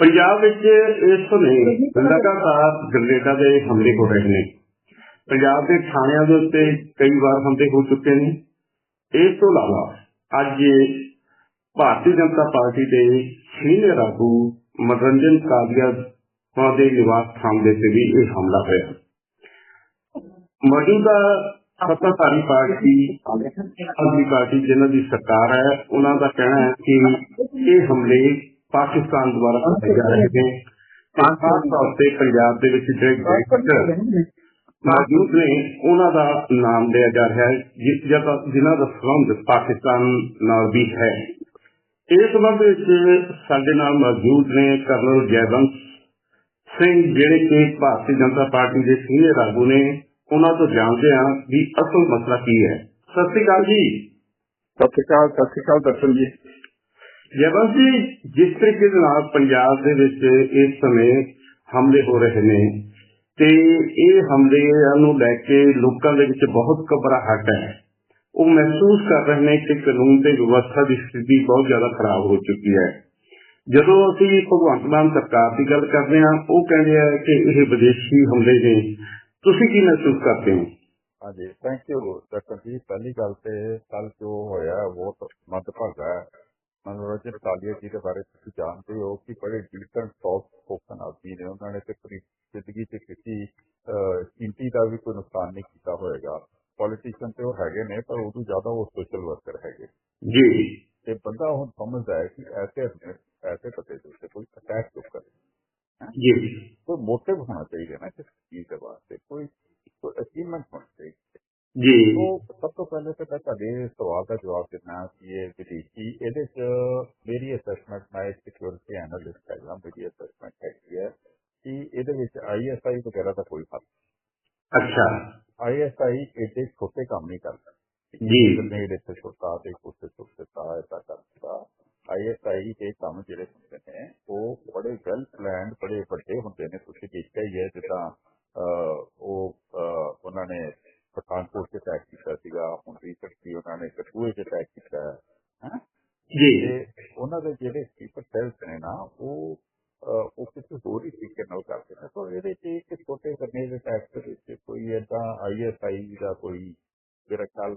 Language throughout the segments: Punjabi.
ਪੰਜਾਬ ਵਿੱਚ ਇਸ ਸਮੇਂ ਲਗਾਤਾਰ ਗ੍ਰਨੇਡਾਂ ਦੇ ਹਮਲੇ ਹੋ ਰਹੇ ਨੇ। ਪੰਜਾਬ ਦੇ ਥਾਣਿਆਂ ਦੇ ਉੱਤੇ ਕਈ ਵਾਰ ਹਮਲੇ ਹੋ ਚੁੱਕੇ ਨੇ। ਇਸ ਤੋਂ ਇਲਾਵਾ ਅੱਜ ਭਾਰਤੀ ਜਨਤਾ ਪਾਰਟੀ ਦੇ ਸੀਨੀਅਰ ਆਗੂ ਮਨੋਰੰਜਨ ਕਾਦੀਆ ਦੇ ਨਿਵਾਸ ਸਥਾਨ ਦੇ ਉੱਤੇ ਵੀ ਇਹ ਹਮਲਾ ਹੋਇਆ। ਮੌਜੂਦਾ ਸੱਤਾਧਾਰੀ ਪਾਰਟੀ ਆਦਮੀ ਪਾਰਟੀ ਜਿਨ੍ਹਾਂ ਦੀ ਸਰਕਾਰ ਹੈ ਉਹਨਾਂ ਦਾ ਕਹਿਣਾ ਹੈ ਕਿ ਇਹ ਹਮਲੇ ਪਾਕਿਸਤਾਨ ਦੁਆਰਾ ਕੀਤੇ ਜਾ ਰਹੇ ਨੇ। ਖਾਸ ਤੌਰ ਤੇ ਪੰਜਾਬ ਦੇ ਵਿੱਚ ਜਿਹੜੇ ਮੌਜੂਦ ਨੇ ਉਹਨਾਂ ਦਾ ਨਾਮ ਲਿਆ ਜਾ ਰਿਹਾ ਹੈ ਜਿਨ੍ਹਾਂ ਦਾ ਸੰਬੰਧ ਪਾਕਿਸਤਾਨ ਨਾਲ ਵੀ ਹੈ। ਇਸ ਸੰਬੰਧ ਵਿੱਚ ਸਾਡੇ ਨਾਲ ਮੌਜੂਦ ਨੇ ਕਰਨਲ ਜੈਵੰਤ ਸਿੰਘ ਜਿਹੜੇ ਕਿ ਭਾਰਤੀ ਜਨਤਾ ਪਾਰਟੀ ਦੇ ਸੀਨੀਅਰ ਆਗੂ ਨੇ। ਉਹਨਾਂ ਤੋਂ ਜਾਣਦੇ ਹਾਂ ਵੀ ਅਸਲ ਮਸਲਾ ਕੀ ਹੈ। ਸਤਿ ਸ਼੍ਰੀ ਅਕਾਲ ਜੀ। ਸਤਿ ਸ਼੍ਰੀ ਅਕਾਲ ਸਤਿ ਸ਼੍ਰੀ ਅਕਾਲ ਦਰਸ਼ਨ ਜੀ। ਜੈਵੰਤ ਜੀ, ਜਿਸ ਤਰੀਕੇ ਦੇ ਨਾਲ ਪੰਜਾਬ ਦੇ ਵਿੱਚ ਇਸ ਸਮੇਂ ਹਮਲੇ ਹੋ ਰਹੇ ਨੇ, ਤੇ ਇਹ ਹਮਲੇ ਨੂੰ ਲੈ ਕੇ ਲੋਕਾਂ ਦੇ ਵਿੱਚ ਬਹੁਤ ਘਬਰਾਹਟ ਹੈ। ਉਹ ਮਹਿਸੂਸ ਕਰ ਰਹੇ ਨੇ ਕਿ ਕਾਨੂੰਨ ਤੇ ਵਿਵਸਥਾ ਦੀ ਸਥਿਤੀ ਬਹੁਤ ਜ਼ਿਆਦਾ ਖਰਾਬ ਹੋ ਚੁੱਕੀ ਹੈ। ਜਦੋਂ ਅਸੀਂ ਭਗਵੰਤ ਮਾਨ ਸਰਕਾਰ ਦੀ ਗੱਲ ਕਰਦੇ ਹਾਂ, ਉਹ ਕਹਿੰਦੇ ਆ ਕਿ ਇਹ ਵਿਦੇਸ਼ੀ ਹਮਲੇ ਨੇ। ਤੁਸੀਂ ਕੀ ਮਹਿਸੂਸ ਕਰਦੇ ਹੋ? ਹਾਂਜੀ ਥੈਂਕ ਯੂ ਡਾਕਟਰ ਜੀ, ਪਹਿਲੀ ਗੱਲ ਤੇ ਕੱਲ ਜੋ ਹੋਇਆ, ਬਹੁਤ ਮੰਦਭਾਗਾ ਹੈ। ਮਨੋਰੰਜਨ ਕਾਲੀਆ ਜੀ ਦੇ ਬਾਰੇ ਤੁਸੀਂ ਜਾਣਦੇ ਹੋ ਕਿ ਬੜੇ ਡੀਸੈਂਟ ਸੌਫਟ ਸਪੋਕਨ ਆਦਮੀ ਨੇ ਉਹਨਾਂ ਨੇ ਤੇ ਆਪਣੀ ਜ਼ਿੰਦਗੀ 'ਚ ਕਿਸੇ ਕੀਮਤੀ ਦਾ ਵੀ ਕੋਈ ਨੁਕਸਾਨ ਨਹੀਂ ਕੀਤਾ ਹੋਏਗਾ। ਪੋਲੀਟੀਸ਼ੀਅਨ ਤੇ ਉਹ ਹੈਗੇ ਨੇ ਪਰ ਉਦੋਂ ਜ਼ਿਆਦਾ ਉਹ ਸੋਸ਼ਲ ਵਰਕਰ ਹੈਗੇ। ਜੀ। ਤੇ ਬੰਦਾ ਹੁਣ ਸਮਝਦਾ ਹੈ ਕਿ ਐਸੇ ਐਸੇ ਪਤੇ ਦੇ ਉੱਤੇ ਕੋਈ ਅਟੈਕ ਕਿਉਂ ਕਰੇ? ਜੀ। ਕੋਈ ਮੋਟਿਵ ਹੋਣਾ ਚਾਹੀਦਾ ਨਾ ਕਿਸ ਚੀਜ਼ ਦੇ ਵਾਸਤੇ ਕੋਈ ਕੋਈ ਅਚੀਵਮੈਂਟ ਹੋਣੀ ਚਾਹੀਦੀ ਜੀ ਉਹ ਸਭ ਤੋਂ ਪਹਿਲੇ ਤਾਂ ਮੈਂ ਤੁਹਾਡੇ ਸਵਾਲ ਦਾ ਜਵਾਬ ਦੇਣਾ ਕਿ ਇਹ ਵਿਦੇਸ਼ੀ ਇਹਦੇ ਚ ਮੇਰੀ ਅਸੈਸਮੈਂਟ ਮੈਂ ਸਿਕਿਉਰਿਟੀ ਐਨਾਲਿਸਟ ਹੈਗਾ ਮੇਰੀ ਅਸੈਸਮੈਂਟ ਹੈਗੀ ਹੈ ਕਿ ਇਹਦੇ ਵਿੱਚ ਆਈਐਸਆਈ ਵਗੈਰਾ ਦਾ ਕੋਈ ਫ਼ਰਕ ਅੱਛਾ ਆਈਐਸਆਈ ਇਹਦੇ ਛੋਟੇ ਕੰਮ ਨਹੀਂ ਕਰਦਾ ਜੀ। ਗ੍ਰੇਨੇਡ ਇੱਥੇ ਛੋਟਾ ਤੇ ਕੁਛ ਛੋਟਾ ਐਸਾ ਕਰਦਾ ਆਈਐਸਆਈ ਦੇ ਕੰਮ ਜਿਹੜੇ ਹੁੰਦੇ ਨੇ ਉਹ ਬੜੇ ਵੈਲ ਪਲਾਨਡ ਬੜੇ ਵੱਡੇ ਹੁੰਦੇ ਨੇ ਤੁਸੀਂ ਦੇਖਿਆ ਹੀ ਹੈ ਜਿੱਦਾਂ ਅਹ, ਉਹ ਅਹ, ਉਹਨਾਂ ਨੇ ਪਠਾਨਕੋਟ 'ਚ ਅਟੈਕ ਕੀਤਾ ਸੀਗਾ ਹੁਣ ਰੀਸੈਂਟਲੀ ਕਠੂਏ 'ਚ ਅਟੈਕ ਕੀਤਾ ਹੈ? ਜੀ। ਤੇ ਉਹਨਾਂ ਦੇ ਜਿਹੜੇ ਸਪੀਕਰ ਸੈਲਸ ਨੇ ਨਾ ਉਹ ਉਹ ਕਿਸੇ ਹੋਰ ਹੀ ਤਰੀਕੇ ਨਾਲ ਕਰਦੇ ਨੇ। ਸੋ ਇਹਦੇ 'ਚ ਇੱਕ ਛੋਟੇ ਕਰਨੇ ਦੇ ਅਟੈਕ ਦੇ ਵਿੱਚ ਕੋਈ ਏਦਾਂ ਆਈਐਸਆਈ ਦਾ ਕੋਈ ਮੇਰਾ ਖਿਆਲ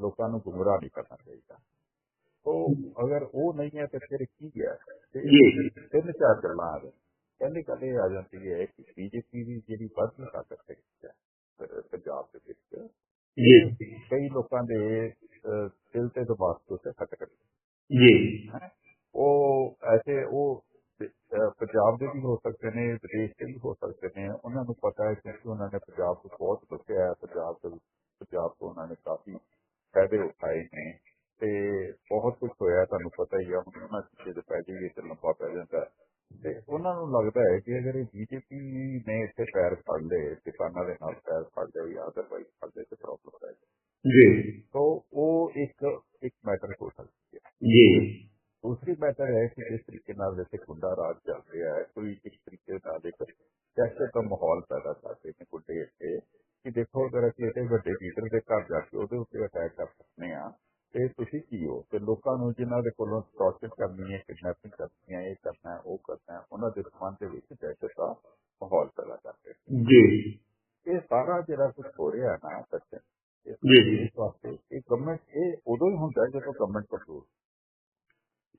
ਲੋਕਾਂ ਨੂੰ ਗੁੰਮਰਾਹ ਨਹੀਂ ਕਰਨਾ ਚਾਹੀਦਾ। ਉਹ ਅਗਰ ਉਹ ਨਹੀਂ ਹੈ ਤਾਂ ਫਿਰ ਕੀ ਹੈ? ਤੇ ਜੀ। ਤਿੰਨ ਚਾਰ ਗੱਲਾਂ ਆ ਗਈਆਂ। ਪਹਿਲੀ ਗੱਲ ਇਹ ਆ ਜਾਂਦੀ ਹੈ ਕਿ ਬੀਜੇਪੀ ਦੀ ਜਿਹੜੀ ਵੱਧਦੀ ਤਾਕਤ ਹੈਗੀ ਹੈ ਅਹ, ਪੰਜਾਬ ਦੇ ਵਿੱਚ ਜੀ। ਕਈ ਲੋਕਾਂ ਦੇ ਦਿਲ ਤੇ ਦਿਮਾਗ ਤੋਂ ਤੇ ਖਟਕ ਜੀ ਉਹ ਐਸੇ ਉਹ ਅਹ, ਪੰਜਾਬ ਦੇ ਵੀ ਹੋ ਸਕਦੇ ਨੇ ਵਿਦੇਸ਼ ਦੇ ਵੀ ਹੋ ਸਕਦੇ ਨੇ ਉਹਨਾਂ ਨੂੰ ਪਤਾ ਹੈ ਕਿ ਉਹਨਾਂ ਨੇ ਪੰਜਾਬ ਤੋਂ ਬਹੁਤ ਬਚਿਆ ਹੈ ਪੰਜਾਬ ਤੋਂ ਪੰਜਾਬ ਤੋਂ ਉਹਨਾਂ ਨੇ ਕਾਫੀ ਫਾਇਦੇ ਉਠਾਏ ਨੇ ਤੇ ਬਹੁਤ ਕੁਝ ਹੋਇਆ ਤੁਹਾਨੂੰ ਪਤਾ ਹੀ ਆ ਹੁਣ ਉਹਨਾਂ ਚੀਜ਼ਾਂ ਦੇ ਪੈ ਜਾਈਏ ਤੇ ਲੰਬਾ ਪੈ ਜਾਂਦਾ ਹੈ। ਤੇ ਉਹਨਾਂ ਨੂੰ ਲੱਗਦਾ ਹੈ ਕਿ ਅਗਰ ਇਹ ਬੀਜੇਪੀ ਨੇ ਇੱਥੇ ਪੈਰ ਫੜ ਲਏ ਕਿਸਾਨਾਂ ਦੇ ਨਾਲ ਪੈਰ ਫੜ ਲਏ ਜਾਂ ਅਦਰਵਾਈਜ਼ ਫੜ ਲਏ ਤੇ ਪ੍ਰੋਬਲਮ ਹੈ ਜੀ ਸੋ ਉਹ ਇੱਕ ਇੱਕ ਮੈਟਰ ਹੋ ਸਕਦੀ ਹੈ ਜੀ ਦੂਸਰੀ ਮੈਟਰ ਹੈ ਕਿ ਜਿਸ ਤਰੀਕੇ ਨਾਲ ਵੈਸੇ ਗੁੰਡਾ ਰਾਜ ਚੱਲ ਰਿਹਾ ਹੈ ਕੋਈ ਇਸ ਤਰੀਕੇ ਨਾਲ ਇੱਕ ਦਹਿਸ਼ਤ ਦਾ ਮਾਹੌਲ ਪੈਦਾ ਕਰਦੇ ਨੇ ਗੁੰਡੇ ਇੱਥੇ ਕਿ ਦੇਖੋ ਅਗਰ ਅਸੀਂ ਇਹਦੇ ਵੱਡੇ ਲੀਡਰ ਦੇ ਘਰ ਜਾ ਕੇ ਉਹਦੇ ਉੱਤੇ ਅਟੈਕ ਕਰ ਸਕਦੇ ਆ ਤੇ ਤੁਸੀਂ ਕੀ ਹੋ ਤੇ ਲੋਕਾਂ ਨੂੰ ਜਿਨ੍ਹਾਂ ਦੇ ਕੋਲੋਂ ਟੌਰਚਰ ਕਰਨੀ ਹੈ ਕਿਡਨੈਪਿੰਗ ਕਰਨੀ ਹੈ ਇਹ ਕਰਨਾ ਹੈ ਉਹ ਕਰਨਾ ਹੈ ਉਹਨਾਂ ਦੇ ਸਮਾਨ ਦੇ ਵਿੱਚ ਦਹਿਸ਼ਤ ਦਾ ਮਾਹੌਲ ਪੈਦਾ ਕਰਦੇ ਨੇ। ਜੀ ਇਹ ਸਾਰਾ ਜਿਹੜਾ ਕੁਝ ਹੋ ਰਿਹਾ ਨਾ ਸੱਚ ਜੀ, ਜੀ। ਇਸ ਵਾਸਤੇ ਇਹ ਗਵਰਨਮੈਂਟ ਇਹ ਉਦੋਂ ਹੀ ਹੁੰਦਾ ਜਦੋਂ ਗਵਰਨਮੈਂਟ ਕੰਟਰੋਲ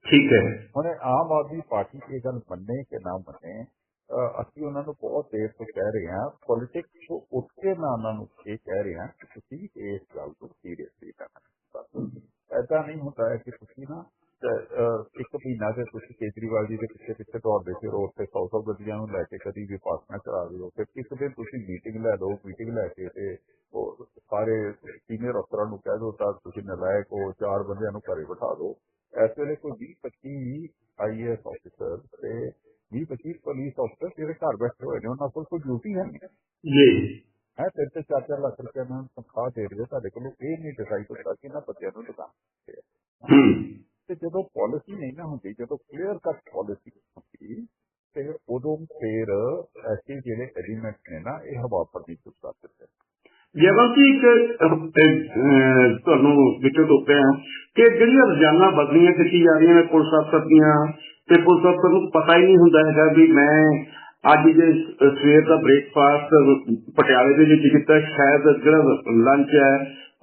ਠੀਕ ਹੈ। ਹੁਣ ਆਮ ਆਦਮੀ ਪਾਰਟੀ ਇਹ ਗੱਲ ਮੰਨੇ ਕਿ ਨਾ ਮੰਨੇ ਅਸੀਂ ਉਹਨਾਂ ਨੂੰ ਬਹੁਤ ਦੇਰ ਤੋਂ ਕਹਿ ਰਹੇ ਹਾਂ ਪੋਲਿਟਿਕਸ ਤੋਂ ਉੱਠ ਕੇ ਨਾ ਉਹਨਾਂ ਨੂੰ ਇਹ ਕਹਿ ਰਹੇ ਹਾਂ ਕਿ ਤੁਸੀਂ ਇਸ ਗੱਲ ਤੋਂ ਸੀਰੀਅਸਲੀ ਕਰਨਾ ਐਦਾਂ ਨਹੀਂ ਹੁੰਦਾ ਹੈ ਕਿ ਤੁਸੀਂ ਨਾ ਇੱਕ ਮਹੀਨਾ ਤੇ ਤੁਸੀਂ ਕੇਜਰੀਵਾਲ ਜੀ ਦੇ ਪਿੱਛੇ ਪਿੱਛੇ ਦੌੜਦੇ ਫਿਰ ਰੋਡ ਤੇ ਸੌ ਸੌ ਗੱਡੀਆਂ ਨੂੰ ਲੈ ਕੇ ਕਦੀ ਵੀ ਪਾਸਣਾ ਕਰਾ ਦਿਓ ਫਿਰ ਇੱਕ ਦਿਨ ਤੁਸੀਂ ਮੀਟਿੰਗ ਲੈ ਲਓ ਮੀਟਿੰਗ ਲੈ ਕੇ ਤੇ ਉਹ ਸਾਰੇ ਸੀਨੀਅਰ ਅਫਸਰਾਂ ਨੂੰ ਕਹਿ ਦਿਓ ਤਾਂ ਤੁਸੀਂ ਨਲਾਇਕ ਹੋ ਚਾਰ ਬੰਦਿਆਂ ਨੂੰ ਘਰੇ ਬਿਠਾ ਦਿਓ। ਇਸ ਵੇਲੇ ਕੋਈ 20 25 ਆਈਏਐਸ ਆਫੀਸਰ ਤੇ 20 25 ਪੁਲਿਸ ਅਫਸਰ ਜਿਹੜੇ ਘਰ ਬੈਠੇ ਹੋਏ ਨੇ ਉਹਨਾਂ ਕੋਲ ਕੋਈ ਡਿਊਟੀ ਹੈ ਨਹੀਂ। ਜੀ। ਹੈ ਤੇ ਚਾਰ ਚਾਰ ਲੱਖ ਰੁਪਏ ਨਾਲ ਤਨਖਾਹ ਦੇ ਰਹੇ ਤੁਹਾਡੇ ਕੋਲ ਇਹ ਨਹੀਂ ਡਿਸਾਈਡ ਹੁੰਦਾ ਕਿ ਇਹਨਾਂ ਬੱਚਿਆਂ ਨੂੰ ਦੁਕਾਨ ਤੇ ਹੂੰ। ਤੇ ਜਦੋਂ ਪਾਲਿਸੀ ਨਹੀਂ ਨਾ ਹੁੰਦੀ ਜਦੋਂ ਕਲੀਅਰ ਕੱਟ ਪਾਲਿਸੀ ਹੁੰਦੀ ਤੇ ਉਦੋਂ ਫਿਰ ਐਸੇ ਜਿਹੜੇ ਐਲੀਮੈਂਟ ਨੇ ਨਾ ਇਹ ਹਵਾ ਪਰ ਨਹੀਂ ਚੁੱਕ ਸਕਦੇ ਜੈਵੰਤੀ ਇੱਕ ਤੁਹਾਨੂੰ ਵਿੱਚੋਂ ਟੋਪਿਆ ਕਿ ਜਿਹੜੀਆਂ ਰੋਜ਼ਾਨਾ ਬਦਲੀਆਂ ਕੀਤੀ ਜਾ ਰਹੀਆਂ ਨੇ ਪੁਲਿਸ ਅਫਸਰ ਦੀਆਂ, ਤੇ ਪੁਲਿਸ ਅਫਸਰ ਨੂੰ ਪਤਾ ਹੀ ਨਹੀਂ ਹੁੰਦਾ ਹੈਗਾ ਵੀ ਮੈਂ ਅੱਜ ਜੇ ਸਵੇਰ ਦਾ ਬ੍ਰੇਕਫਾਸਟ ਪਟਿਆਲੇ ਦੇ ਵਿੱਚ ਕੀਤਾ, ਸ਼ਾਇਦ ਜਿਹੜਾ ਲੰਚ ਹੈ,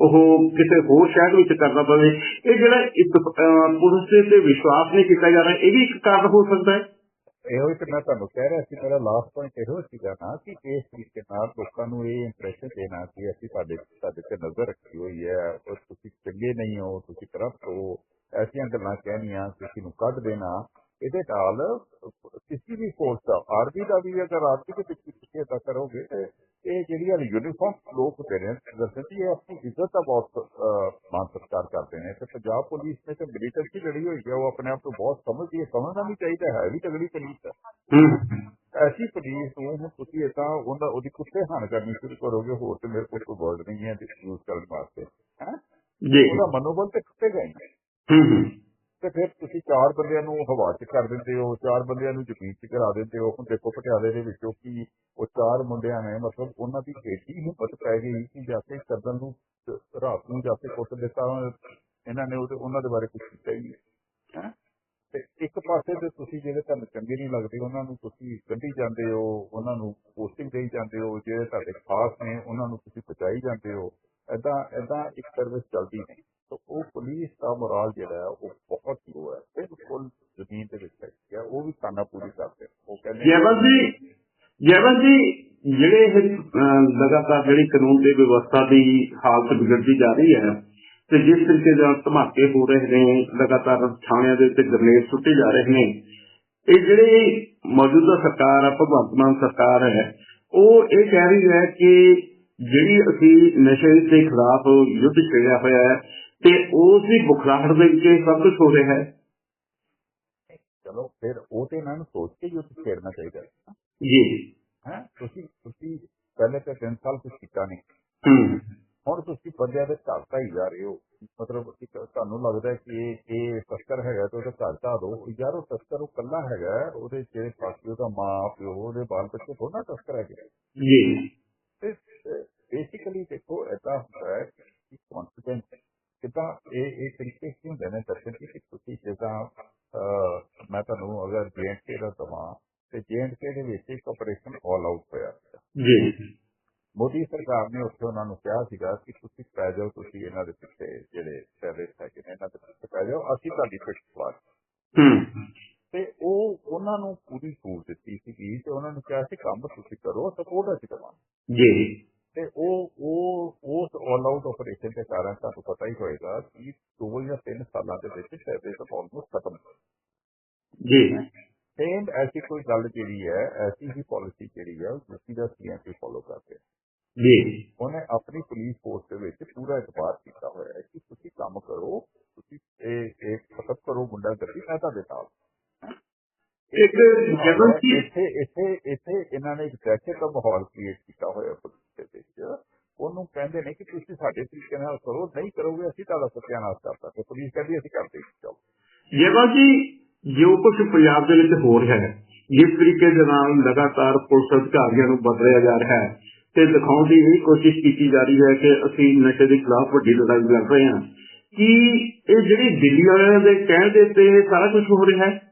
ਉਹ ਕਿਸੇ ਹੋਰ ਸ਼ਹਿਰ ਵਿੱਚ ਕਰਨਾ ਪਵੇ। ਇਹ ਜਿਹੜਾ ਇੱਕ ਪੁਲਿਸ ਤੇ ਵਿਸ਼ਵਾਸ ਨਹੀਂ ਕੀਤਾ ਜਾ ਰਿਹਾ, ਇਹ ਵੀ ਇੱਕ ਕਾਰਨ ਹੋ ਸਕਦਾ ਹੈ? ਇਹੋ ਹੀ ਮੈਂ ਤੁਹਾਨੂੰ ਕਹਿ ਰਿਹਾ ਸੀ, ਮੇਰਾ ਲਾਸਟ ਪੁਆਇੰਟ ਇਹੋ ਸੀਗਾ ਨਾ ਕਿ ਇਸ ਤਰੀਕੇ ਨਾਲ ਲੋਕਾਂ ਨੂੰ ਇਹ ਇੰਪ੍ਰੈਸ਼ਨ ਦੇਣਾ ਕਿ ਅਸੀਂ ਤੁਹਾਡੇ ਤੁਹਾਡੇ ਤੇ ਨਜ਼ਰ ਰੱਖੀ ਹੋਈ ਹੈ, ਔਰ ਤੁਸੀਂ ਚੰਗੇ ਨਹੀਂ ਹੋ, ਤੁਸੀਂ ਕਰਪਟ ਹੋ, ਐਸੀਆਂ ਗੱਲਾਂ ਕਹਿਣੀਆਂ ਕਿਸੇ ਨੂੰ ਕੱਢ ਦੇਣਾ, ਇਹਦੇ ਨਾਲ ਕਿਸੇ ਵੀ ਫੋਰਸ ਦਾ, ਆਰਮੀ ਦਾ ਵੀ ਅਗਰ ਆਰਮੀ ਦੇ ਵਿੱਚ ਪਿੱਛੇ ਤਾਂ ਕਰੋਗੇ ਤੇ ਇਹ ਜਿਹੜੀਆਂ ਯੂਨੀਫਾਰਮ ਲੋਕ ਹੁੰਦੇ ਨੇ ਦੱਸਣ ਇਹ ਆਪਣੀ ਇੱਜ਼ਤ ਦਾ ਬਹੁਤ ਮਾਨ ਸਤਿਕਾਰ ਕਰਦੇ ਨੇ। ਤੇ ਪੰਜਾਬ ਪੁਲਿਸ ਨੇ ਤੇ ਮਿਲੀਟਰੀ ਲੜੀ ਹੋਈ ਹੈ ਉਹ ਆਪਣੇ ਆਪ ਨੂੰ ਬਹੁਤ ਸਮਝਦੀ ਹੈ ਸਮਝਣਾ ਵੀ ਚਾਹੀਦਾ ਹੈ ਵੀ ਤਗੜੀ ਪੁਲਿਸ ਹੈ। ਐਸੀ ਪੁਲਿਸ ਨੂੰ ਹੁਣ ਤੁਸੀਂ ਤਾਂ ਉਹਦਾ ਉਹਦੀ ਕੁੱਤੇ ਹਾਨ ਕਰਨੀ ਸ਼ੁਰੂ ਕਰੋਗੇ ਹੋਰ ਤੇ ਮੇਰੇ ਕੋਲ ਕੋਈ ਵਰਡ ਨਹੀਂ ਹੈ ਯੂਜ਼ ਕਰਨ ਵਾਸਤੇ ਹੈ? ਜੀ। ਉਹਦਾ ਮਨੋਬਲ ਤੇ ਟੁੱਟੇਗਾ ਹੀ ਹੂੰ ਹੂੰ। ਤੇ ਫਿਰ ਤੁਸੀਂ ਚਾਰ ਬੰਦਿਆਂ ਨੂੰ ਹਵਾ 'ਚ ਕਰ ਦਿੰਦੇ ਹੋ, ਚਾਰ ਬੰਦਿਆਂ ਨੂੰ ਜ਼ਮੀਨ 'ਚ ਕਰਾ ਦਿੰਦੇ ਹੋ, ਹੁਣ ਦੇਖੋ ਪਟਿਆਲੇ ਦੇ ਵਿੱਚੋਂ ਕੀ ਉਹ ਚਾਰ ਮੁੰਡਿਆਂ ਨੇ, ਮਤਲਬ ਉਹਨਾਂ ਦੀ ਏਡੀ ਹਿੰਮਤ ਪੈ ਗਈ ਕਿ ਜਾ ਕੇ ਨੂੰ ਰਾਤ ਨੂੰ ਜਾ ਕੁੱਟ ਦਿੱਤਾ, ਇਹਨਾਂ ਨੇ ਉਹਨਾਂ ਦੇ ਬਾਰੇ ਕੁਝ ਕੀਤਾ ਹੀ ਹੈ? ਤੇ ਇੱਕ ਪਾਸੇ ਤੇ ਤੁਸੀਂ ਜਿਹੜੇ ਤੁਹਾਨੂੰ ਚੰਗੇ ਨਹੀਂ ਲੱਗਦੇ, ਉਹਨਾਂ ਨੂੰ ਤੁਸੀਂ ਕੱਢੀ ਜਾਂਦੇ ਹੋ, ਉਹਨਾਂ ਨੂੰ ਪੋਸਟਿੰਗ ਦੇਈ ਜਾਂਦੇ ਹੋ, ਜਿਹੜੇ ਤੁਹਾਡੇ ਖਾਸ ਨੇ, ਉਹਨਾਂ ਨੂੰ ਤੁਸੀਂ ਬਚਾਈ ਜਾਂਦੇ ਹੋ। ਐਦਾਂ ਐਦਾਂ ਇੱਕ ਸਰਵਿਸ ਚੱਲਦੀ ਨਹੀਂ। ਤਾਂ ਉਹ ਪੁਲਿਸ ਦਾ ਮੋਰਲ ਜਿਹੜਾ ਉਹ ਬਹੁਤ ਲੋ ਹੈ। ਬਿਲਕੁਲ ਜ਼ਮੀਨ ਦੇ ਵਿੱਚ ਹੈ। ਉਹ ਵੀ ਖਾਨਾ ਪੂਰੀ ਕਰਦੇ ਉਹ ਕਹਿੰਦੇ ਜੈਵਨ ਜੀ ਜੈਵਨ ਜੀ, ਜਿਹੜੇ ਇਹ ਲਗਾਤਾਰ ਜਿਹੜੀ ਕਾਨੂੰਨ ਤੇ ਵਿਵਸਥਾ ਦੀ ਹਾਲਤ ਵਿਗੜਦੀ ਜਾ ਰਹੀ ਹੈ ਤੇ ਜਿਸ ਤਰੀਕੇ ਨਾਲ ਧਮਾਕੇ ਹੋ ਰਹੇ ਨੇ, ਲਗਾਤਾਰ ਥਾਣਿਆਂ ਦੇ ਉੱਤੇ ਗ੍ਰਨੇਡ ਸੁੱਟੇ ਜਾ ਰਹੇ ਨੇ, ਇਹ ਜਿਹੜੇ ਮੌਜੂਦਾ ਸਰਕਾਰ ਆ, ਭਗਵੰਤ ਮਾਨ ਸਰਕਾਰ ਹੈ, ਉਹ ਇਹ ਕਹਿ ਰਹੀ ਹੈ ਕਿ ਜਿਹੜੀ ਅਸੀਂ ਨਸ਼ੇ ਦੇ ਖਿਲਾਫ ਯੁੱਧ ਛੇੜਿਆ ਹੋਇਆ ਹੈ ਤੇ ਉਸ ਦੀ ਬੁਖਲਾਹਟ ਦੇ ਵਿੱਚ ਸਭ ਕੁਝ ਹੋ ਰਿਹਾ ਹੈ। ਚਲੋ ਫਿਰ ਉਹ ਤੇ ਇਹਨਾਂ ਨੂੰ ਸੋਚ ਕੇ ਯੁੱਧ ਛੇੜਨਾ ਚਾਹੀਦਾ ਹੈ ਜੀ। ਹੈਂ? ਤੁਸੀਂ ਤੁਸੀਂ ਪਹਿਲੇ ਤਾਂ 3 ਸਾਲ ਕੁਝ ਕੀਤਾ ਨਹੀਂ। ਹੂੰ। ਹੁਣ ਤੁਸੀਂ ਬੰਦਿਆਂ ਦੇ ਘਰ ਢਾਈ ਜਾ ਰਹੇ ਹੋ। ਮਤਲਬ ਕਿ ਤੁਹਾਨੂੰ ਲੱਗਦਾ ਹੈ ਕਿ ਇਹ ਇਹ ਤਸਕਰ ਹੈਗਾ ਤੇ ਉਹਦਾ ਘਰ ਢਾਹ ਦੋ ਯਾਰ ਉਹ ਤਸਕਰ ਉਹ ਕੱਲਾ ਹੈਗਾ ਹੈ, ਉਹਦੇ ਜਿਹੜੇ ਬਾਕੀ ਉਹਦਾ ਮਾਂ ਪਿਓ ਉਹਦੇ ਬਾਲ ਬੱਚੇ ਥੋੜਾ ਤਸਕਰ ਹੈਗੇ। ਜੀ। ਤੇ ਬੇਸਿਕਲੀ ਦੇਖੋ ਏਦਾਂ ਹੁੰਦਾ ਹੈ ਕਿ ਕੌਨਫੀਡੈਂਸ ਕਿਦਾਂ ਇਹ ਇਹ ਤਰੀਕੇ ਕੀ ਹੁੰਦੇ ਨੇ ਦੱਸਣ ਦੀ ਕਿ ਤੁਸੀਂ ਜਿੱਦਾਂ ਮੈਂ ਤੁਹਾਨੂੰ ਅਗਰ ਜੇਐਨਕੇ ਦਾ ਦਵਾਂ ਤੇ ਜੇਐਨਕੇ ਦੇ ਵਿੱਚ ਇੱਕ ਆਪਰੇਸ਼ਨ ਆਲ ਆਊਟ ਹੋਇਆ। ਜੀ ਮੋਦੀ ਸਰਕਾਰ ਨੇ ਉੱਥੇ ਉਹਨਾਂ ਨੂੰ ਕਿਹਾ ਸੀਗਾ ਕਿ ਤੁਸੀਂ ਪੈ ਜਾਓ ਤੁਸੀਂ ਇਹਨਾਂ ਦੇ ਪਿੱਛੇ ਜਿਹੜੇ ਟੈਰਰਿਸਟ ਹੈਗੇ ਨੇ ਇਹਨਾਂ ਦੇ ਪਿੱਛੇ ਪੈ ਜਾਓ ਅਸੀਂ ਤੁਹਾਡੀ ਫਿੱਟ ਸਵਾਰ ਹੂੰ ਤੇ ਉਹ ਉਹਨਾਂ ਨੂੰ ਪੂਰੀ ਛੂਟ ਦਿੱਤੀ ਸੀਗੀ ਤੇ ਉਹਨਾਂ ਨੂੰ ਕਿਹਾ ਸੀ ਕੰਮ ਤੁਸੀਂ ਕਰੋ ਸਪੋਰਟ ਅਸੀਂ ਦੇਵਾਂਗੇ ਜੀ ਤੇ ਉਹ ਉਹ ਉਸ ਆਲ ਆਊਟ ਆਪਰੇਸ਼ਨ ਦੇ ਕਾਰਨ ਤੁਹਾਨੂੰ ਪਤਾ ਹੀ ਹੋਏਗਾ ਕਿ 2 ਜਾਂ 3 ਸਾਲਾਂ ਦੇ ਵਿੱਚ ਟੈਰਰਿਸਟ ਆਲਮੋਸਟ ਖਤਮ ਹੋ ਜੀ ਸੇਮ ਐਸੀ ਕੋਈ ਗੱਲ ਜਿਹੜੀ ਹੈ ਐਸੀ ਹੀ ਪਾਲਿਸੀ ਜਿਹੜੀ ਹੈ ਉਹ ਦੂਸਰੀ ਦਾ ਸੀਐਮਪੀ ਫੋਲੋ ਕਰਦੇ ਆ ਜੀ ਉਹਨੇ ਆਪਣੀ ਪੁਲਿਸ ਫੋਰਸ ਦੇ ਵਿੱਚ ਪੂਰਾ ਇਤਬਾਰ ਕੀਤਾ ਹੋਇਆ ਹੈ ਕਿ ਤੁਸੀਂ ਕੰਮ ਕਰੋ ਤੁਸੀਂ ਇਹ ਇਹ ਖਤਮ ਕਰੋ ਗੁੰਡਾਗਰਦੀ ਮੈਂ ਤੁਹਾਡੇ ਨਾਲ ਇੱਕ ਜਦੋਂ ਕਿ ਇੱਥੇ ਇੱਥੇ ਇੱਥੇ ਇਹਨਾਂ ਨੇ ਇੱਕ ਦਹਿਸ਼ਤ ਦਾ ਮਾਹੌਲ ਕ੍ਰੀਏਟ ਕੀਤਾ ਹੋਇਆ ਪੁਲਿਸ ਦੇ ਵਿੱਚ ਉਹਨੂੰ ਕਹਿੰਦੇ ਨੇ ਕਿ ਤੁਸੀਂ ਸਾਡੇ ਤਰੀਕੇ ਨਾਲ ਕਰੋ, ਨਹੀਂ ਕਰੋਗੇ ਅਸੀਂ ਤੁਹਾਡਾ ਸਤਿਆਨਾਸ਼ ਕਰਦਾ ਤੇ ਪੁਲਿਸ ਕਹਿੰਦੀ ਅਸੀਂ ਕਰਦੇ ਚਲੋ। ਜੇਵਾ ਜੀ, ਜੋ ਕੁਝ ਪੰਜਾਬ ਦੇ ਵਿੱਚ ਹੋ ਰਿਹਾ ਹੈ, ਜਿਸ ਤਰੀਕੇ ਦੇ ਨਾਲ ਲਗਾਤਾਰ ਪੁਲਿਸ ਅਧਿਕਾਰੀਆਂ ਨੂੰ ਬਦਲਿਆ ਜਾ ਰਿਹਾ ਹੈ, ਤੇ ਦਿਖਾਉਣ ਦੀ ਇਹ ਕੋਸ਼ਿਸ਼ ਕੀਤੀ ਜਾ ਰਹੀ ਹੈ ਕਿ ਅਸੀਂ ਨਸ਼ੇ ਦੇ ਖਿਲਾਫ ਵੱਡੀ ਲੜਾਈ ਲੜ ਰਹੇ ਹਾਂ, ਕਿ ਇਹ ਜਿਹੜੀ ਦਿੱਲੀ ਵਾਲਿਆਂ ਦੇ ਕਹਿਣ ਦੇ ਉੱਤੇ ਸਾਰਾ ਕੁਝ ਹੋ ਰਿਹਾ ਹੈ?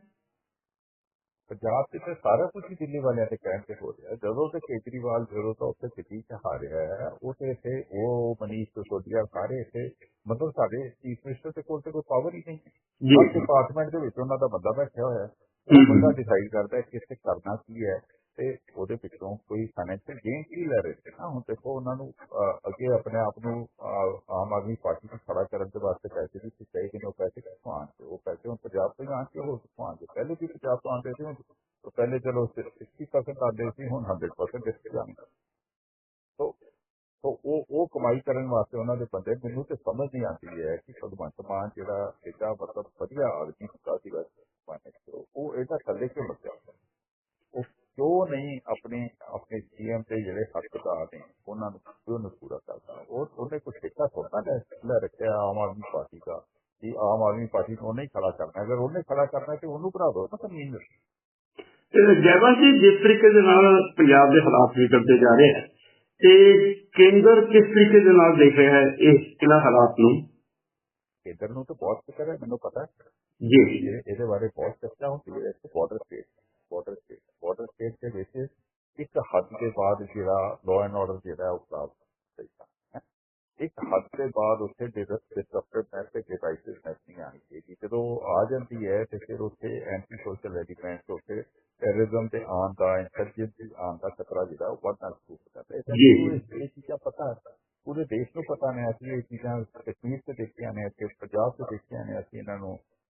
ਪੰਜਾਬ ਤੇ ਤਾਂ ਸਾਰਾ ਕੁਝ ਹੀ ਦਿੱਲੀ ਵਾਲਿਆਂ ਦੇ ਕਹਿਣ ਤੇ ਹੋ ਰਿਹਾ ਹੈ। ਜਦੋਂ ਤੇ ਕੇਜਰੀਵਾਲ ਜਦੋਂ ਤਾਂ ਉੱਥੇ ਦਿੱਲੀ ਚ ਹਾਰਿਆ ਹੈ ਉਹ ਤੇ ਇੱਥੇ ਉਹ ਮਨੀਸ਼ ਸਿਸੋਦੀਆ ਸਾਰੇ ਇੱਥੇ ਮਤਲਬ ਸਾਡੇ ਚੀਫ ਮਿਨਿਸਟਰ ਦੇ ਕੋਲ ਤੇ ਕੋਈ ਪਾਵਰ ਹੀ ਨਹੀਂ ਜੀ ਹਰ ਡਿਪਾਰਟਮੈਂਟ ਦੇ ਵਿੱਚ ਉਹਨਾਂ ਦਾ ਬੰਦਾ ਬੈਠਿਆ ਹੋਇਆ ਹੈ। ਉਹ ਬੰਦਾ ਡਿਸਾਈਡ ਕਰਦਾ ਹੈ ਕਿ ਇੱਥੇ ਕਰਨਾ ਕੀ ਹੈ ਤੇ ਉਹਦੇ ਵਿੱਚੋਂ ਕੋਈ ਫਾਈਨੈਂਸ਼ੀਅਲ ਗੇਨ ਕੀ ਲੈ ਰਹੇ ਨੇ ਨਾ। ਹੁਣ ਦੇਖੋ ਉਹਨਾਂ ਨੂੰ ਅੱਗੇ ਆਪਣੇ ਆਪ ਨੂੰ ਆਮ ਆਦਮੀ ਪਾਰਟੀ ਨੂੰ ਖੜਾ ਕਰਨ ਦੇ ਵਾਸਤੇ ਪੈਸੇ ਵੀ ਚਾਹੀਦੇ ਨੇ ਉਹ ਪੈਸੇ ਕਿੱਥੋਂ ਆਉਣਗੇ। ਉਹ ਪੈਸੇ ਹੁਣ ਪੰਜਾਬ ਤੋਂ ਹੀ ਆਉਣਗੇ, ਹੋਰ ਕਿੱਥੋਂ ਆਉਣਗੇ? ਪਹਿਲੇ ਵੀ ਪੰਜਾਬ ਤੋਂ ਆਉਂਦੇ ਸੀ, ਹੁਣ ਪਹਿਲੇ ਚਲੋ 60% ਆਉਂਦੇ ਸੀ, ਹੁਣ 100% ਇਸ ਤੇ ਤੋ ਤੋ ਉਹ ਉਹ ਕਮਾਈ ਕਰਨ ਵਾਸਤੇ ਉਹਨਾਂ ਦੇ ਬੰਦੇ ਮੈਨੂੰ ਤੇ ਸਮਝ ਨਹੀਂ ਆਉਂਦੀ ਹੈ ਕਿ ਭਗਵੰਤ ਮਾਨ ਜਿਹੜਾ ਇਹਦਾ ਮਤਲਬ ਵਧੀਆ ਆਦਮੀ ਹੁੰਦਾ ਸੀਗਾ ਮਾਨੇ ਉਹ ਇਹਦਾ ਥੱਲੇ ਕਿਉਂ ਲੱਗਿਆ? ਕਿਉਂ ਨਹੀਂ ਆਪਣੇ ਆਪਣੇ ਸੀਐਮ ਤੇ ਜਿਹੜੇ ਹੱਕਦਾਰ ਨੇ ਉਹਨਾਂ ਨੂੰ ਕਿਉਂ ਨਹੀਂ ਪੂਰਾ ਕਰਦਾ ਉਹ ਉਹਨੇ ਕੁਝ ਠੇਕਾ ਥੋੜਾ ਲੈ ਲੈ ਰੱਖਿਆ ਆਮ ਆਦਮੀ ਪਾਰਟੀ ਦਾ ਕਿ ਆਮ ਆਦਮੀ ਪਾਰਟੀ ਨੂੰ ਉਹਨੇ ਹੀ ਖੜਾ ਕਰਨਾ ਹੈ। ਅਗਰ ਉਹਨੇ ਖੜਾ ਕਰਨਾ ਹੈ ਤੇ ਉਹਨੂੰ ਬਣਾ ਦਿਓ ਨਾ ਜ਼ਮੀਨ ਤੇ ਜੈਵਾ ਜੀ ਜਿਸ ਤਰੀਕੇ ਦੇ ਨਾਲ ਪੰਜਾਬ ਦੇ ਹਾਲਾਤ ਵਿਗੜਦੇ ਜਾ ਰਹੇ ਹੈ ਤੇ ਕੇਂਦਰ ਕਿਸ ਤਰੀਕੇ ਦੇ ਨਾਲ ਦੇਖ ਰਿਹਾ ਹੈ ਇਸ ਇਹਨਾਂ ਹਾਲਾਤ ਨੂੰ ਕੇਂਦਰ ਨੂੰ ਤਾਂ ਬਹੁਤ ਫਿਕਰ ਹੈ ਮੈਨੂੰ ਪਤਾ ਹੈ ਜੀ ਇਹ- ਇਹਦੇ ਬਾਰੇ ਬਹੁਤ ਚਰਚਾ ਹੁੰਦੀ ਹੈ ਕਿ border state border state border state ਦੇ ਵਿੱਚ ਇੱਕ ਹੱਦ ਦੇ ਬਾਅਦ ਜਿਹੜਾ ਲਾਅ ਐਂਡ ਆਰਡਰ ਜਿਹੜਾ ਹੈ ਉਹ ਖਰਾਬ ਹੁੰਦਾ ਹੈ ਇੱਕ ਹੱਦ ਦੇ ਬਾਅਦ ਉੱਥੇ ਡਿਸਟਰਪਟਿਵ ਤੇ ਡਿਵਾਈਸਿਸ ਨਹੀਂ ਆਣੀ ਚਾਹੀਦੀ ਜਦੋਂ ਆ ਜਾਂਦੀ ਹੈ ਤੇ ਫਿਰ ਉੱਥੇ ਐਂਟੀ ਸੋਸ਼ਲ ਐਲੀਮੈਂਟਸ ਉੱਥੇ ਟੈਰਰਿਜ਼ਮ ਤੇ ਆਉਣ ਦਾ ਇੰਸਰਜੈਂਸੀ ਆਉਣ ਦਾ ਖਤਰਾ ਜਿਹੜਾ ਉਹ ਵੱਧਣਾ ਸ਼ੁਰੂ ਹੋ ਜਾਂਦਾ ਹੈ ਜੀ। ਸਾਨੂੰ ਇਹ ਇਹ ਚੀਜ਼ਾਂ ਪਤਾ ਹੈ ਪੂਰੇ ਦੇਸ਼ ਨੂੰ ਪਤਾ ਨੇ ਅਸੀਂ ਇਹ ਚੀਜ਼ਾਂ ਕਸ਼ਮੀਰ ਤੇ ਦੇਖੀਆਂ ਨੇ ਅਤੇ ਪੰਜਾਬ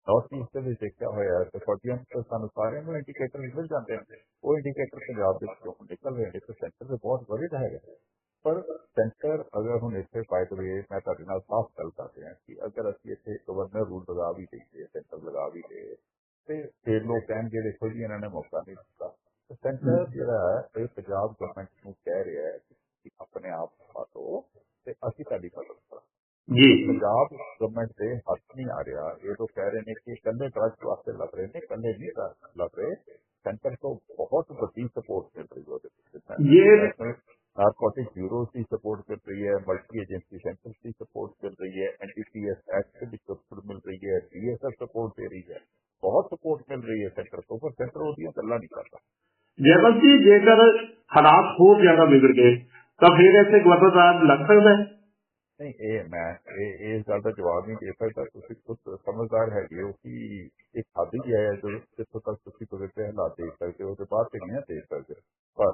ਨਾਰਥ ਈਸਟ ਦੇ ਵਿੱਚ ਦੇਖਿਆ ਹੋਇਆ ਤੇ ਫੌਜੀਆਂ ਤੋਂ ਸਾਨੂੰ ਸਾਰਿਆਂ ਨੂੰ ਇੰਡੀਕੇਟਰ ਮਿਲ ਜਾਂਦੇ ਨੇ ਉਹ ਇੰਡੀਕੇਟਰ ਪੰਜਾਬ ਦੇ ਵਿੱਚੋਂ ਨਿਕਲ ਰਹੇ ਨੇ। ਤੇ ਸੈਂਟਰ ਤੇ ਬਹੁਤ ਵਰਿਡ ਹੈਗਾ ਪਰ ਸੈਂਟਰ ਅਗਰ ਹੁਣ ਇੱਥੇ ਦ ਵੇ ਮੈਂ ਤੁਹਾਡੇ ਨਾਲ ਸਾਫ਼ ਗੱਲ ਕਰ ਰਿਹਾ ਕਿ ਅਗਰ ਅਸੀਂ ਇੱਥੇ ਗਵਰਨਰ ਰੂਲ ਲਗਾ ਵੀ ਦਈਏ ਸੈਂਟਰ ਲਗਾ ਵੀ ਦੇ ਤੇ ਫਿਰ ਲੋਕ ਕਹਿਣਗੇ ਦੇਖੋ ਜੀ ਇਹਨਾਂ ਨੇ ਮੌਕਾ ਨਹੀਂ ਦਿੱਤਾ। ਸੈਂਟਰ ਜਿਹੜਾ ਇਹ ਪੰਜਾਬ ਗਵਰਨਮੈਂਟ ਨੂੰ ਕਹਿ ਰਿਹਾ ਹੈ ਕਿ ਆਪਣੇ ਆਪ ਪਾਤੋ ਤੇ ਅਸੀਂ ਤੁਹਾਡੀ ਮਦਦ ਕਰਾਂਗੇ ਜੀ ਪੰਜਾਬ ਗਵਰਨਮੈਂਟ ਦੇ ਹੱਥ ਨਹੀਂ ਆ ਰਿਹਾ ਇਹ ਤੋਂ ਕਹਿ ਰਹੇ ਨੇ ਕਿ ਇਕੱਲੇ ਡਰੱਗ ਵਾਸਤੇ ਲੜ ਰਹੇ ਨੇ ਇਕੱਲੇ ਨਹੀਂ ਲੜ- ਲੜ ਰਹੇ ਸੈਂਟਰ ਤੋਂ ਬਹੁਤ ਵੱਡੀ ਸਪੋਰਟ ਮਿਲ ਰਹੀ ਹੈ ਉਹਦੇ ਇਹ- ਨਾਰਕੋਟਿਕ ਬਿਊਰੋ ਦੀ ਸਪੋਰਟ ਮਿਲ ਰਹੀ ਹੈ ਮਲਟੀ ਏਜੰਸੀ ਸੈਂਟਰ ਦੀ ਸਪੋਰਟ ਮਿਲ ਰਹੀ ਹੈ ਐਨਡੀਪੀਐਸ ਐਕਟ ਦੀ ਸਪੋਰਟ ਮਿਲ ਰਹੀ ਹੈ ਡੀਐਸਐਫ ਸਪੋਰਟ ਦੇ ਰਹੀ ਹੈ ਬਹੁਤ ਸਪੋਰਟ ਮਿਲ ਰਹੀ ਹੈ ਸੈਂਟਰ ਤੋਂ ਪਰ ਸੈਂਟਰ ਉਹਦੀਆਂ ਗੱਲਾਂ ਨਹੀਂ ਕਰਦਾ ਜੈਵਲ ਜੀ ਜੇਕਰ ਹਾਲਾਤ ਹੋਰ ਜ਼ਿਆਦਾ ਵਿਗੜ ਗਏ ਤਾਂ ਫਿਰ ਇੱਥੇ ਗਵਰਨਰ ਰਾਜ ਲੱਗ ਸਕਦਾ ਹੈ ਨਹੀਂ ਇਹ ਮੈਂ ਇਹ ਇਸ ਗੱਲ ਦਾ ਜਵਾਬ ਨਹੀਂ ਦੇ ਸਕਦਾ ਤੁਸੀਂ ਖੁਦ ਸਮਝਦਾਰ ਹੈਗੇ ਹੋ ਕਿ ਇਹ ਖਾਦੀ ਹੀ ਹੈ ਜੋ ਜਿੱਥੋਂ ਤੱਕ ਤੁਸੀਂ ਬਗੜੇ ਹਾਲਾਤ ਦੇਖ ਸਕਦੇ ਹੋ ਤੇ ਬਾਅਦ ਤੇ ਨਹੀਂ ਨਾ ਦੇਖ ਸਕਦੇ ਪਰ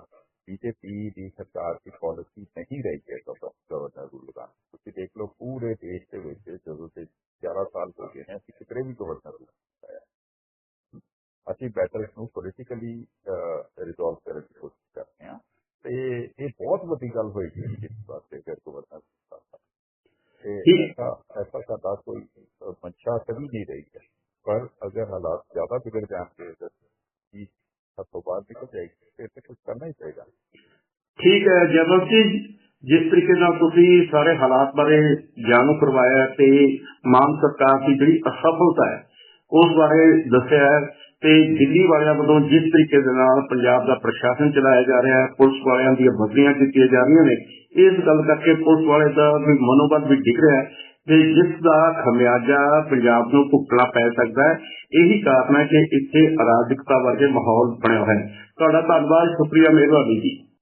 ਬੀਜੇਪੀ ਦੀ ਸਰਕਾਰ ਦੀ ਪਾਲਿਸੀ ਨਹੀਂ ਰਹੀ ਹੈ ਗਵਰਨਰ ਰੂਲ ਲਗਾਉਣ ਦੀ। ਤੁਸੀਂ ਦੇਖ ਲਓ ਪੂਰੇ ਦੇਸ਼ ਦੇ ਵਿੱਚ ਜਦੋਂ ਤੇ 11 ਸਾਲ ਹੋ ਗਏ ਨੇ ਅਸੀਂ ਕਿਤੇ ਵੀ ਗਵਰਨਰ ਰੂਲ ਨਹੀਂ ਲਗਾਇਆ ਅਸੀਂ ਬੈਟਰਸ ਨੂੰ ਪੋਲੀਟੀਕਲੀ ਰਿਜ਼ੋਲਵ ਕਰਨ ਦੀ ਕੋਸ਼ਿਸ਼ ਕਰਦੇ ਹਾਂ ਤੇ ਇਹ ਬਹੁਤ ਵੱਡੀ ਗੱਲ ਹੋਏਗੀ ਇਸ ਵਾਸਤੇ ਅਗਰ ਗਵਰਨਰ ਤੇ ایسا ایسا کوئی منشا کبھی نہیں رہی ہے۔ پر اگر حالات زیادہ بگڑ جائیں گے تو بات نکل جائے گی۔ پھر تو کچھ کرنا ہی پڑے گا۔ ٹھیک ہے جنرل جی جس طریقے سارے حالات بارے جانو کروایا مان ਕਰਵਾਇਆ کی جی ਸਰਕਾਰ ਦੀ ਜਿਹੜੀ ਅਸਫਲਤਾ ਹੈ ਉਸ ਬਾਰੇ ਤੇ ਦਿੱਲੀ ਵਾਲਿਆਂ ਵੱਲੋਂ ਜਿਸ ਤਰੀਕੇ ਦੇ ਨਾਲ ਪੰਜਾਬ ਦਾ ਪ੍ਰਸ਼ਾਸਨ ਚਲਾਇਆ ਜਾ ਰਿਹਾ ਹੈ, ਪੁਲਿਸ ਵਾਲਿਆਂ ਦੀਆਂ ਬਦਲੀਆਂ ਕੀਤੀਆਂ ਜਾ ਰਹੀਆਂ ਨੇ, ਇਸ ਗੱਲ ਕਰਕੇ ਪੁਲਿਸ ਵਾਲੇ ਦਾ ਵੀ ਮਨੋਬਲ ਵੀ ਡਿੱਗ ਰਿਹਾ ਹੈ ਤੇ ਜਿਸ ਦਾ ਖਮਿਆਜਾ ਪੰਜਾਬ ਨੂੰ ਭੁਗਤਣਾ ਪੈ ਸਕਦਾ ਹੈ, ਇਹੀ ਕਾਰਨ ਹੈ ਕਿ ਇੱਥੇ ਅਰਾਜਕਤਾ ਵਰਗੇ ਮਾਹੌਲ ਬਣਿਆ ਹੋਇਆ ਹੈ। ਤੁਹਾਡਾ ਧੰਨਵਾਦ, ਸ਼ੁਕਰੀਆ ਮਿਹਰਬਾਨੀ ਜੀ